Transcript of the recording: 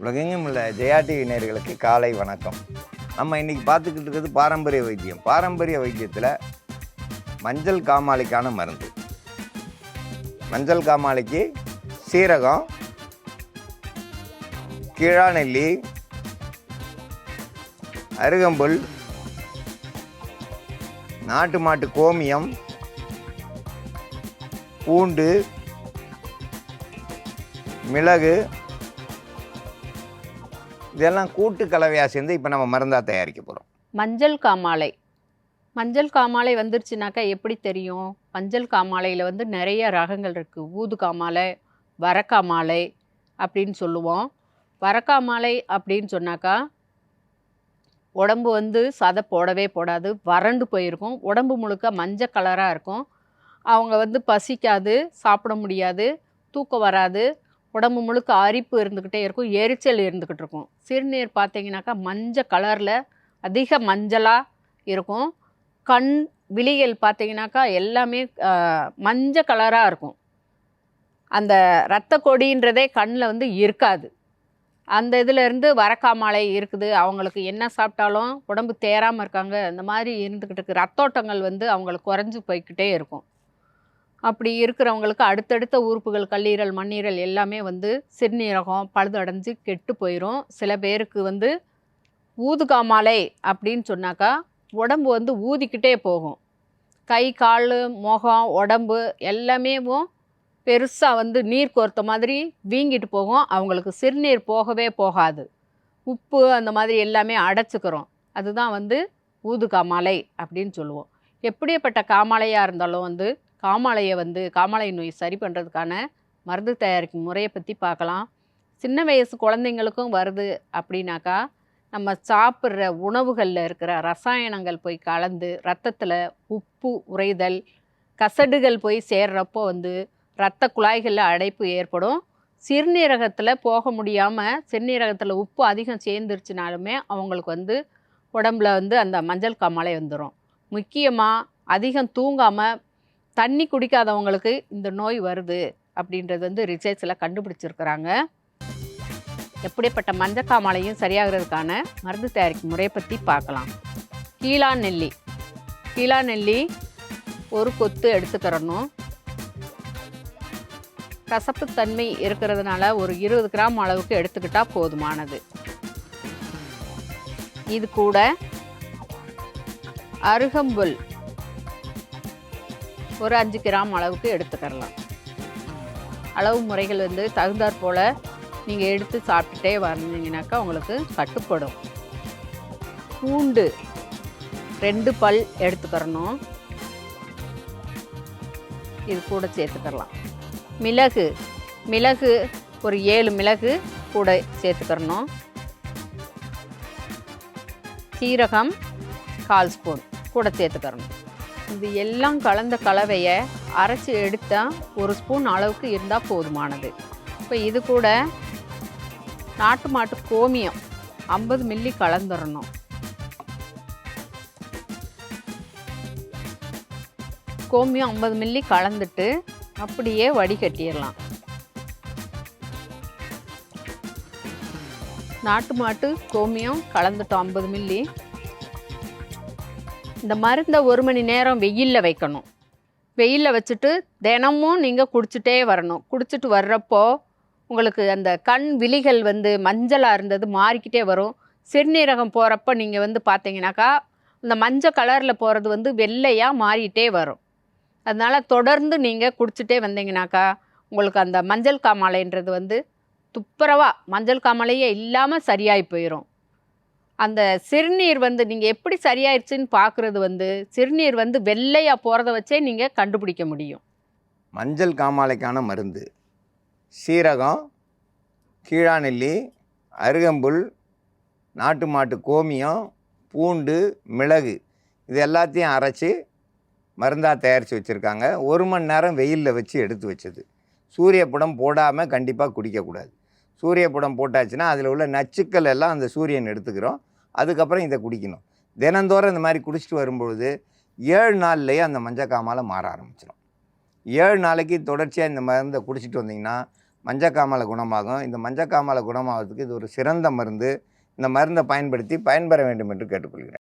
உலகெங்கும் உள்ள ஜெயா டிவி காலை வணக்கம். நம்ம இன்னைக்கு பார்த்துக்கிட்டு இருக்கிறது பாரம்பரிய வைத்தியம். பாரம்பரிய வைத்தியத்தில் மஞ்சள் காமாலைக்கான மருந்து. மஞ்சள் காமாலைக்கு சீரகம் கீழாநெல்லி அருகம்புல் நாட்டு மாட்டு கோமியம் பூண்டு மிளகு இதெல்லாம் கூட்டு கலவையாக சேர்ந்து இப்போ நம்ம மருந்தாக தயாரிக்க போகிறோம் மஞ்சள் காமாலை. மஞ்சள் காமாலை வந்துருச்சுனாக்கா எப்படி தெரியும்? மஞ்சள் காமாலையில் வந்து நிறைய ரகங்கள் இருக்குது ஊது காமாலை வரக்காமாலை அப்படின்னு சொல்லுவோம். வரக்காமாலை அப்படின்னு சொன்னாக்கா உடம்பு வந்து சதை போடவே போடாது. வறண்டு போயிருக்கும். உடம்பு முழுக்க மஞ்சள் கலராக இருக்கும். அவங்க வந்து பசிக்காது சாப்பிட முடியாது தூக்கம் வராது. உடம்பு முழுக்க அரிப்பு இருந்துக்கிட்டே இருக்கும் எரிச்சல் இருந்துக்கிட்டு இருக்கும். சிறுநீர் பார்த்தீங்கன்னாக்கா மஞ்சள் கலரில் அதிக மஞ்சளாக இருக்கும். கண் விழிகள் பார்த்தீங்கன்னாக்கா எல்லாமே மஞ்சள் கலராக இருக்கும். அந்த இரத்த கொடின்றதே கண்ணில் வந்து இருக்காது. அந்த இதுலேருந்து வரக்காமலை இருக்குது. அவங்களுக்கு என்ன சாப்பிட்டாலும் உடம்பு தேராமல் இருக்காங்க. இந்த மாதிரி இருந்துக்கிட்டு இருக்கு. ரத்தோட்டங்கள் வந்து அவங்களுக்கு குறைஞ்சு போய்க்கிட்டே இருக்கும். அப்படி இருக்கிறவங்களுக்கு அடுத்தடுத்த உறுப்புகள் கல்லீரல் மண்ணீரல் எல்லாமே வந்து சிறுநீரகம் பழுதடைஞ்சு கெட்டு போயிடும் சில பேருக்கு வந்து ஊதுகாமாலை அப்படின்னு சொன்னாக்கா உடம்பு வந்து ஊதிக்கிட்டே போகும். கை கால் முகம் உடம்பு எல்லாமே பெருசாக வந்து நீர் கோர்த்த மாதிரி வீங்கிட்டு போகும். அவங்களுக்கு சிறுநீர் போகவே போகாது. உப்பு அந்த மாதிரி எல்லாமே அடைச்சிக்கிறோம். அதுதான் வந்து ஊதுகாமாலை அப்படின்னு சொல்லுவோம். எப்படிப்பட்ட காமாலையாக இருந்தாலும் வந்து காமாலையை வந்து காமாலை நோய் சரி பண்ணுறதுக்கான மருந்து தயாரிக்கும் முறையை பற்றி பார்க்கலாம். சின்ன வயசு குழந்தைங்களுக்கும் வருது அப்படின்னாக்கா நம்ம சாப்பிட்ற உணவுகளில் இருக்கிற ரசாயனங்கள் போய் கலந்து ரத்தத்தில் உப்பு உறைதல் கசடுகள் போய் சேர்றப்போ வந்து இரத்த குழாய்களில் அடைப்பு ஏற்படும். சிறுநீரகத்தில் போக முடியாமல் சிறுநீரகத்தில் உப்பு அதிகம் சேர்ந்துருச்சுனாலுமே அவங்களுக்கு வந்து உடம்புல வந்து அந்த மஞ்சள் காமாலை வந்துடும் முக்கியமாக அதிகம் தூங்காமல் தண்ணி குடிக்காதவங்களுக்கு இந்த நோய் வருது அப்படின்றது வந்து ரிசர்ச்சில் கண்டுபிடிச்சிருக்கிறாங்க. எப்படிப்பட்ட மஞ்சக்காமலையும் சரியாகிறதுக்கான மருந்து தயாரிக்கும் முறையை பற்றி பார்க்கலாம். கீழா நெல்லி. கீழா நெல்லி ஒரு கொத்து எடுத்துக்கிறணும். கசப்புத்தன்மை இருக்கிறதுனால ஒரு இருபது கிராம் அளவுக்கு எடுத்துக்கிட்டால் போதுமானது. இது கூட அருகம்புல். ஒரு அஞ்சு கிராம் அளவுக்கு எடுத்துக்கரலாம் அளவு முறைகள் வந்து தகுந்தாற் போல் நீங்கள் எடுத்து சாப்பிட்டுட்டே வந்தீங்கன்னாக்கா உங்களுக்கு கட்டுப்படும். பூண்டு ரெண்டு பல் எடுத்துக்கிறணும் இது கூட சேர்த்துக்கிறலாம் மிளகு மிளகு ஒரு ஏழு மிளகு கூட சேர்த்துக்கிறணும் சீரகம் கால் ஸ்பூன் கூட சேர்த்துக்கிறணும் இது எல்லாம் கலந்த கலவையை அரைச்சி எடுத்தால் ஒரு ஸ்பூன் அளவுக்கு இருந்தால் போதுமானது. இப்போ இது கூட நாட்டு மாட்டு கோமியம் ஐம்பது மில்லி கலந்துடணும் கோமியம் ஐம்பது மில்லி கலந்துட்டு அப்படியே வடிகட்டிடலாம். நாட்டு மாட்டு கோமியம் கலந்துட்டோம் ஐம்பது மில்லி. இந்த மருந்தை ஒரு மணி நேரம் வெயிலில் வைக்கணும். வெயிலில் வச்சுட்டு தினமும் நீங்கள் குடிச்சிட்டே வரணும். குடிச்சிட்டு வர்றப்போ உங்களுக்கு அந்த கண் விழிகள் வந்து மஞ்சளாக இருந்தது மாறிக்கிட்டே வரும். சிறுநீரகம் போகிறப்ப நீங்கள் வந்து பார்த்தீங்கன்னாக்கா இந்த மஞ்சள் கலரில் போகிறது வந்து வெள்ளையாக மாறிட்டே வரும். அதனால் தொடர்ந்து நீங்கள் குடிச்சிட்டே வந்தீங்கனாக்கா உங்களுக்கு அந்த மஞ்சள் காமாலைன்றது வந்து துப்புரவாக மஞ்சள் காமாலையே இல்லாமல் சரியாகி போயிடும் அந்த சிறுநீர் வந்து நீங்கள் எப்படி சரியாயிருச்சுன்னு பார்க்குறது வந்து சிறுநீர் வந்து வெள்ளையாக போகிறத வச்சே நீங்கள் கண்டுபிடிக்க முடியும். மஞ்சள் காமாலைக்கான மருந்து. சீரகம் கீழாநெல்லி அருகம்புல் நாட்டு மாட்டு கோமியம் பூண்டு மிளகு இது எல்லாத்தையும் அரைச்சி மருந்தாக தயாரித்து வச்சுருக்காங்க. ஒரு மணி நேரம் வெயிலில் வச்சு எடுத்து வச்சது. சூரியப்படம் போடாமல் கண்டிப்பாக குடிக்கக்கூடாது. சூரியப்படம் போட்டாச்சுன்னா அதில் உள்ள நச்சுக்கள் எல்லாம் அந்த சூரியன் எடுத்துக்கிறோம். அதுக்கப்புறம் இதை குடிக்கணும். தினந்தோறும் இந்த மாதிரி குடிச்சிட்டு வரும்பொழுது ஏழு நாள்லேயே அந்த மஞ்சக்காமலை மாற ஆரம்பிச்சிடும் ஏழு நாளைக்கு தொடர்ச்சியாக இந்த மருந்தை குடிச்சிட்டு வந்தீங்கன்னா மஞ்சக்காமலை குணமாகும். இந்த மஞ்சக்காமலை குணமாகிறதுக்கு இது ஒரு சிறந்த மருந்து. இந்த மருந்தை பயன்படுத்தி பயன்பெற வேண்டும் என்று கேட்டுக்கொள்கிறேன்.